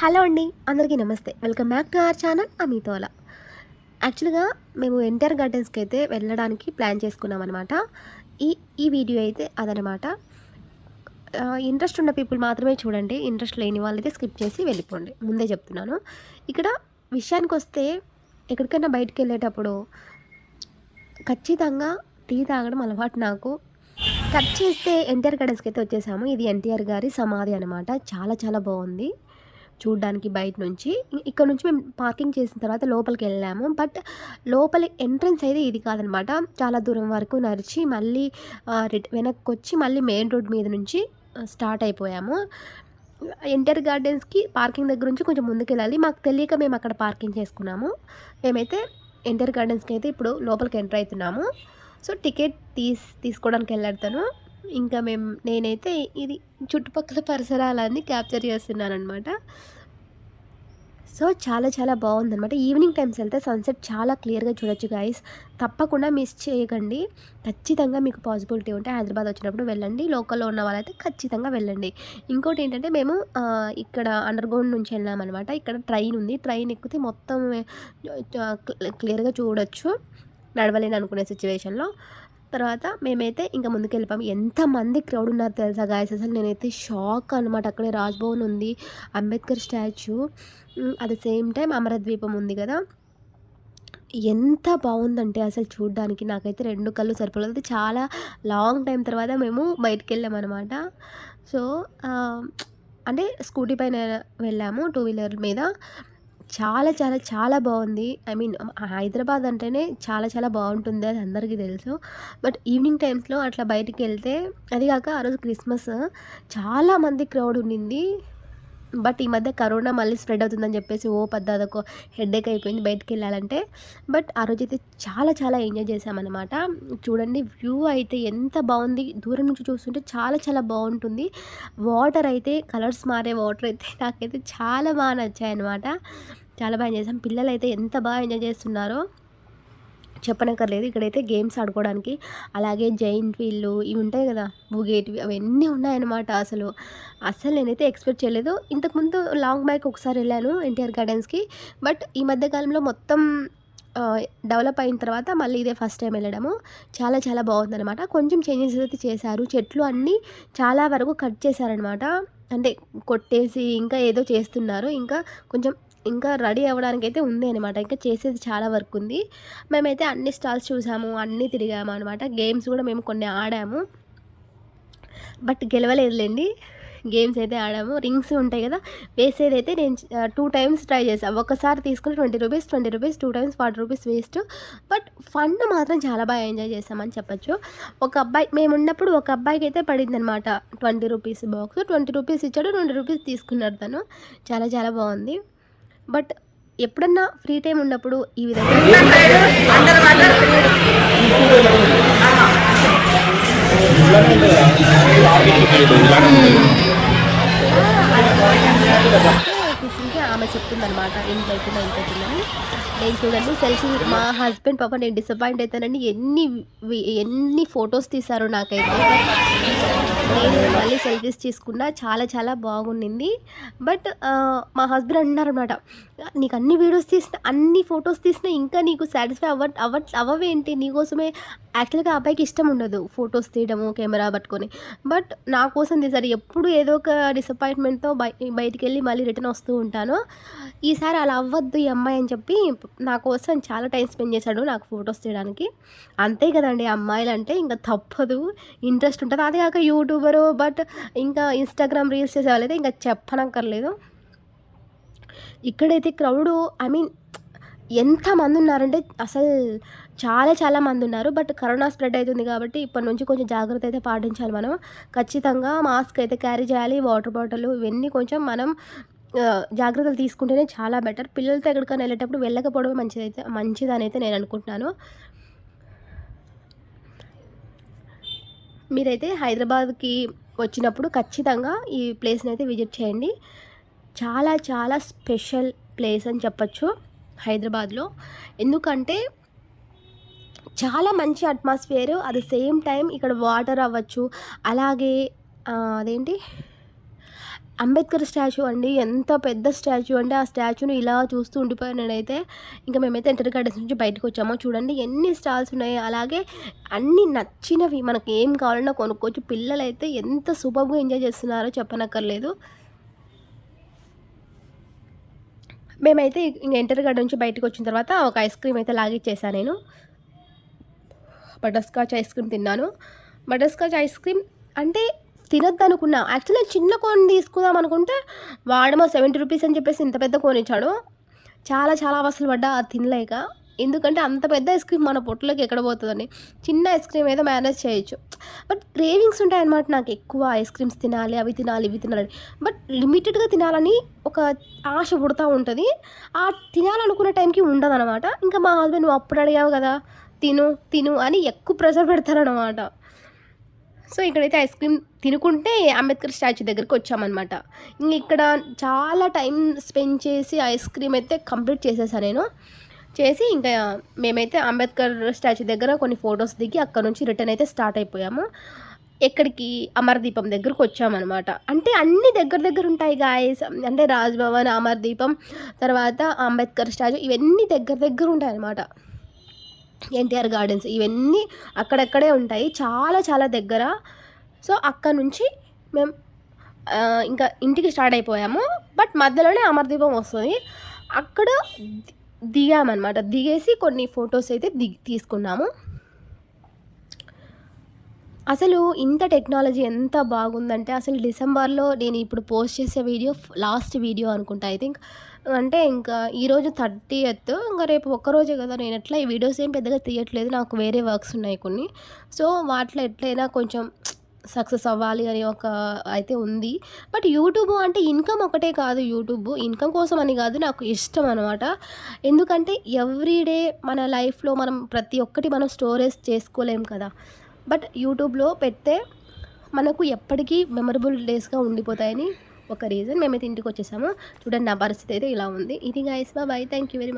Hello అండి అందరికీ నమస్తే. Welcome back to our channel అమితోల. యాక్చువల్గా మేము ఎన్టీఆర్ గార్డెన్స్కి అయితే వెళ్ళడానికి ప్లాన్ చేసుకున్నాం అనమాట ఈ ఈ వీడియో అయితే అదనమాట ఇంట్రెస్ట్ ఉన్న పీపుల్ మాత్రమే చూడండి ఇంట్రెస్ట్ లేని వాళ్ళైతే స్కిప్ చేసి వెళ్ళిపోండి. ముందే చెప్తున్నాను. ఇక్కడ విషయానికి వస్తే ఎక్కడికైనా బయటికి వెళ్ళేటప్పుడు ఖచ్చితంగా టీ తాగడం అలవాటు నాకు. కట్ చేస్తే ఎన్టీఆర్ గార్డెన్స్కి అయితే వచ్చేసాము. ఇది ఎన్టీఆర్ గారి సమాధి అనమాట చాలా చాలా బాగుంది. చూడడానికి బయట నుంచి. ఇక్కడ నుంచి మేము పార్కింగ్ చేసిన తర్వాత లోపలికి వెళ్ళాము. బట్ లోపల ఎంట్రన్స్ అయితే ఇది కాదనమాట. చాలా దూరం వరకు నడిచి మళ్ళీ వెనక్కి వచ్చి మళ్ళీ మెయిన్ రోడ్ మీద నుంచి స్టార్ట్ అయిపోయాము. ఎంటర్ గార్డెన్స్కి పార్కింగ్ దగ్గర నుంచి కొంచెం ముందుకు వెళ్ళాలి మాకు తెలియక మేము అక్కడ పార్కింగ్ చేసుకున్నాము. మేమైతే ఎంటర్ గార్డెన్స్కి అయితే ఇప్పుడు లోపలికి ఎంటర్ అవుతున్నాము. సో టికెట్ తీస్ తీసుకోవడానికి వెళ్ళాడతాను ఇంకా మేము నేనైతే ఇది చుట్టుపక్కల పరిసరాలన్నీ క్యాప్చర్ చేస్తున్నాను అనమాట సో చాలా చాలా బాగుందన్నమాట. ఈవినింగ్ టైమ్స్ వెళ్తే సన్సెట్ చాలా క్లియర్గా చూడొచ్చు గాయస్. తప్పకుండా మిస్ చేయకండి. ఖచ్చితంగా మీకు పాసిబిలిటీ ఉంటే హైదరాబాద్ వచ్చినప్పుడు వెళ్ళండి. లోకల్లో ఉన్న వాళ్ళైతే ఖచ్చితంగా వెళ్ళండి. ఇంకోటి ఏంటంటే మేము ఇక్కడ అండర్గ్రౌండ్ నుంచి వెళ్ళామన్నమాట. ఇక్కడ ట్రైన్ ఉంది. ట్రైన్ ఎక్కితే మొత్తం క్లియర్గా చూడొచ్చు. నడవలేను అనుకునే సిచ్యువేషన్లో. తర్వాత మేమైతే ఇంకా ముందుకు వెళ్ళిపోయాం ఎంతమంది క్రౌడ్ ఉన్నారు తెలుసా గాయస్ అసలు నేనైతే షాక్ అనమాట అక్కడే రాజ్భవన్ ఉంది Ambedkar statue at the same time అమరద్వీపం ఉంది కదా. ఎంత బాగుందంటే అసలు చూడడానికి. నాకైతే రెండు కళ్ళు సరిపోలేదు. చాలా లాంగ్ టైం తర్వాత మేము బయటికి వెళ్ళామన్నమాట సో అంటే స్కూటీ పైన వెళ్ళాము టూ వీలర్ మీద. చాలా చాలా చాలా బాగుంది. ఐ మీన్ హైదరాబాద్ అంటేనే చాలా చాలా బాగుంటుంది అది అందరికీ తెలుసు. బట్ ఈవినింగ్ టైమ్స్లో అట్లా బయటికి వెళ్తే అది కాక ఆ రోజు క్రిస్మస్ చాలామంది క్రౌడ్ ఉండింది. బట్ ఈ మధ్య కరోనా మళ్ళీ స్ప్రెడ్ అవుతుందని చెప్పేసి ఓ పెద్ద అదొక హెడ్ఏక్ అయిపోయింది బయటికి వెళ్ళాలంటే. బట్ ఆ రోజు అయితే చాలా చాలా ఎంజాయ్ చేసామన్నమాట చూడండి వ్యూ అయితే ఎంత బాగుంది. దూరం నుంచి చూస్తుంటే చాలా చాలా బాగుంటుంది. వాటర్ అయితే కలర్స్ మారే వాటర్ అయితే నాకైతే చాలా బాగా నచ్చాయి అనమాట చాలా బాగా ఎంజాయ్ చేసాం పిల్లలు అయితే ఎంత బాగా ఎంజాయ్ చేస్తున్నారో చెప్పనక్కర్లేదు. ఇక్కడైతే గేమ్స్ ఆడుకోవడానికి అలాగే జైంట్ వీళ్ళు ఇవి ఉంటాయి కదా బుగేటివి అవన్నీ ఉన్నాయన్నమాట అసలు. అసలు నేనైతే ఎక్స్పెక్ట్ చేయలేదు. ఇంతకుముందు లాంగ్ బ్యాక్ ఒకసారి వెళ్ళాను ఎన్టీఆర్ గార్డెన్స్కి బట్ ఈ మధ్యకాలంలో మొత్తం డెవలప్ అయిన తర్వాత మళ్ళీ ఇదే ఫస్ట్ టైం వెళ్ళడము. చాలా చాలా బాగుందన్నమాట. కొంచెం చేంజెస్ అయితే చేశారు. చెట్లు అన్నీ చాలా వరకు కట్ చేశారనమాట అంటే కొట్టేసి ఇంకా ఏదో చేస్తున్నారు. ఇంకా కొంచెం ఇంకా రెడీ అవ్వడానికి అయితే ఉంది అనమాట ఇంకా చేసేది చాలా వర్క్ ఉంది. మేమైతే అన్ని స్టాల్స్ చూసాము అన్నీ తిరిగాము అనమాట గేమ్స్ కూడా మేము కొన్ని ఆడాము. బట్ గెలవలేదులేండి. గేమ్స్ అయితే ఆడాము. రింగ్స్ ఉంటాయి కదా వేసేది అయితే నేను టూ టైమ్స్ ట్రై చేసాను ఒకసారి తీసుకుని twenty rupees twenty rupees two times forty rupees waste. But fun మాత్రం చాలా బాగా ఎంజాయ్ చేసామని చెప్పొచ్చు. ఒక అబ్బాయి మేము ఉన్నప్పుడు ఒక అబ్బాయికి అయితే పడింది అనమాట twenty rupees box. Twenty rupees ఇచ్చాడు ట్వంటీ రూపీస్ తీసుకున్నాడు తను. చాలా చాలా బాగుంది. బట్ ఎప్పుడన్నా ఫ్రీ టైం ఉన్నప్పుడు ఈ విధంగా కూర్చుంటే ఆమె చెప్తుందనమాట ఇంత అవుతుందా ఇంత అవుతుందని నేను చూడండి సెల్ఫీ మా హస్బెండ్ పాప నేను డిసప్పాయింట్ అవుతానండి ఎన్ని ఎన్ని ఫొటోస్ తీశారు నాకైతే. నేను మళ్ళీ సెల్ఫీస్ తీసుకున్నా చాలా చాలా బాగుండింది. బట్ మా హస్బెండ్ అన్నారనమాట నీకు అన్ని వీడియోస్ తీసిన అన్ని ఫొటోస్ తీసినా ఇంకా నీకు సాటిస్ఫై అవ్వ అవ్వ అవ్వవేంటి? నీకోసమే యాక్చువల్గా అబ్బాయికి ఇష్టం ఉండదు ఫొటోస్ తీయడము కెమెరా పట్టుకొని. బట్ నా కోసం తీసారు. ఎప్పుడు ఏదో ఒక డిసప్పాయింట్మెంట్తో బయ బయటికి వెళ్ళి మళ్ళీ రిటర్న్ వస్తూ ఉంటాను. ఈసారి అలా అవ్వద్దు ఈ అమ్మాయి అని చెప్పి నా కోసం చాలా టైం స్పెండ్ చేశాడు నాకు ఫొటోస్ తీయడానికి. అంతే కదండి అమ్మాయిలు అంటే ఇంకా తప్పదు. ఇంట్రెస్ట్ ఉంటుంది. అదే కాక యూట్యూబ్ యూట్యూబరు బట్ ఇంకా ఇన్స్టాగ్రామ్ రీల్స్ చేసే వాళ్ళైతే ఇంకా చెప్పనక్కర్లేదు. ఇక్కడైతే క్రౌడ్ ఐ మీన్ ఎంతమంది ఉన్నారంటే అసలు చాలా చాలా మంది ఉన్నారు బట్ కరోనా స్ప్రెడ్ అవుతుంది కాబట్టి ఇప్పటి నుంచి కొంచెం జాగ్రత్త అయితే పాటించాలి మనం. ఖచ్చితంగా మాస్క్ అయితే క్యారీ చేయాలి వాటర్ బాటిల్ ఇవన్నీ కొంచెం మనం జాగ్రత్తలు తీసుకుంటేనే చాలా బెటర్ పిల్లలతో ఎక్కడికైనా వెళ్ళేటప్పుడు వెళ్ళకపోవడం మంచిదైతే మంచిదని అయితే నేను అనుకుంటున్నాను. మీరైతే హైదరాబాద్కి వచ్చినప్పుడు ఖచ్చితంగా ఈ ప్లేస్ని అయితే విజిట్ చేయండి. చాలా చాలా స్పెషల్ ప్లేస్ అని చెప్పచ్చు హైదరాబాద్లో. ఎందుకంటే చాలా మంచి atmosphere. At the same time ఇక్కడ వాటర్ అవ్వచ్చు. అలాగే అదేంటి? అంబేద్కర్ స్టాచ్యూ అండి. ఎంత పెద్ద స్టాచ్యూ అంటే ఆ స్టాచ్యూని ఇలా చూస్తూ ఉండిపోయాను నేనైతే. ఇంకా మేమైతే ఎంటర్ గార్డెన్స్ నుంచి బయటకు వచ్చామో. చూడండి ఎన్ని స్టాల్స్ ఉన్నాయి. అలాగే అన్ని నచ్చినవి మనకి ఏం కావాలన్నా కొనుక్కోవచ్చు. పిల్లలు అయితే ఎంత సూపర్గా ఎంజాయ్ చేస్తున్నారో చెప్పనక్కర్లేదు. మేమైతే ఇంకా ఎంటర్ గార్డెన్ నుంచి బయటకు వచ్చిన తర్వాత ఒక ఐస్ క్రీమ్ అయితే లాగిచ్చేసాను నేను. బటర్స్కాచ్ ఐస్ క్రీమ్ తిన్నాను. బటర్స్కాచ్ ఐస్ క్రీమ్ అంటే తినొద్దు అనుకున్నా యాక్చువల్లీ చిన్న కోన్ తీసుకుందాం అనుకుంటే వాడమో సెవెంటీ రూపీస్ అని చెప్పేసి ఇంత పెద్ద కోన్ ఇచ్చాడు. చాలా చాలా అవసరం పడ్డా అది తినలేక. ఎందుకంటే అంత పెద్ద ఐస్ క్రీమ్ మన పొట్టులోకి ఎక్కడ పోతుందని చిన్న ఐస్ క్రీమ్ ఏదో మేనేజ్ చేయొచ్చు. బట్ క్రేవింగ్స్ ఉంటాయన్నమాట నాకు ఎక్కువ. ఐస్ క్రీమ్స్ తినాలి అవి తినాలి ఇవి తినాలి బట్ లిమిటెడ్గా తినాలని ఒక ఆశ పుడతా ఉంటుంది. ఆ తినాలనుకున్న టైంకి ఉండదు అనమాట ఇంకా మా హస్బెండ్ నువ్వు అప్పుడు అడిగావు కదా తిను తిను అని ఎక్కువ ప్రెషర్ పెడతారనమాట సో ఇక్కడైతే ఐస్ క్రీమ్ తినుకుంటే అంబేద్కర్ స్టాచ్యూ దగ్గరికి వచ్చామన్నమాట. ఇంక ఇక్కడ చాలా టైం స్పెండ్ చేసి ఐస్ క్రీమ్ అయితే కంప్లీట్ చేసేసా నేను. చేసి ఇంకా మేమైతే అంబేద్కర్ స్టాచ్యూ దగ్గర కొన్ని ఫొటోస్ దిగి అక్కడ నుంచి రిటర్న్ అయితే స్టార్ట్ అయిపోయాము. ఎక్కడికి అమరదీపం దగ్గరకు వచ్చామన్నమాట. అంటే అన్ని దగ్గర దగ్గర ఉంటాయి గాయస్ అంటే రాజ్భవన్ అమర్దీపం తర్వాత అంబేద్కర్ స్టాచ్యూ ఇవన్నీ దగ్గర దగ్గర ఉంటాయి అన్నమాట ఎన్టీఆర్ గార్డెన్స్ ఇవన్నీ అక్కడక్కడే ఉంటాయి చాలా చాలా దగ్గర. సో అక్కడ నుంచి మేము ఇంకా ఇంటికి స్టార్ట్ అయిపోయాము. బట్ మధ్యలోనే అమర్దీపం వస్తుంది. అక్కడ దిగామన్నమాట. దిగేసి కొన్ని ఫొటోస్ అయితే దిగి తీసుకున్నాము. అసలు ఇంత టెక్నాలజీ ఎంత బాగుందంటే అసలు డిసెంబర్లో నేను ఇప్పుడు పోస్ట్ చేసే వీడియో లాస్ట్ వీడియో అనుకుంటా. ఐ థింక్ అంటే ఇంకా ఈరోజు థర్టీ ఎత్ ఇంకా రేపు ఒక్కరోజే కదా. నేను ఎట్లా ఈ వీడియోస్ ఏం పెద్దగా తీయట్లేదు. నాకు వేరే వర్క్స్ ఉన్నాయి కొన్ని. సో వాటిలో ఎట్లయినా కొంచెం సక్సెస్ అవ్వాలి అని ఒక అయితే ఉంది. బట్ యూట్యూబ్ అంటే ఇన్కమ్ ఒకటే కాదు యూట్యూబ్. ఇన్కమ్ కోసం అని కాదు నాకు ఇష్టం అనమాట ఎందుకంటే ఎవ్రీడే మన లైఫ్లో మనం ప్రతి ఒక్కటి మనం స్టోరేజ్ చేసుకోలేం కదా. బట్ యూట్యూబ్లో పెడితే మనకు ఎప్పటికీ మెమరబుల్ డేస్గా ఉండిపోతాయని ఒక రీజన్ మేమైతే ఇంటికి వచ్చేసాము. చూడండి నా పరిస్థితి అయితే ఇలా ఉంది. ఇది గాయస్ బాబాయ్ థ్యాంక్ యూ వెరీ మచ్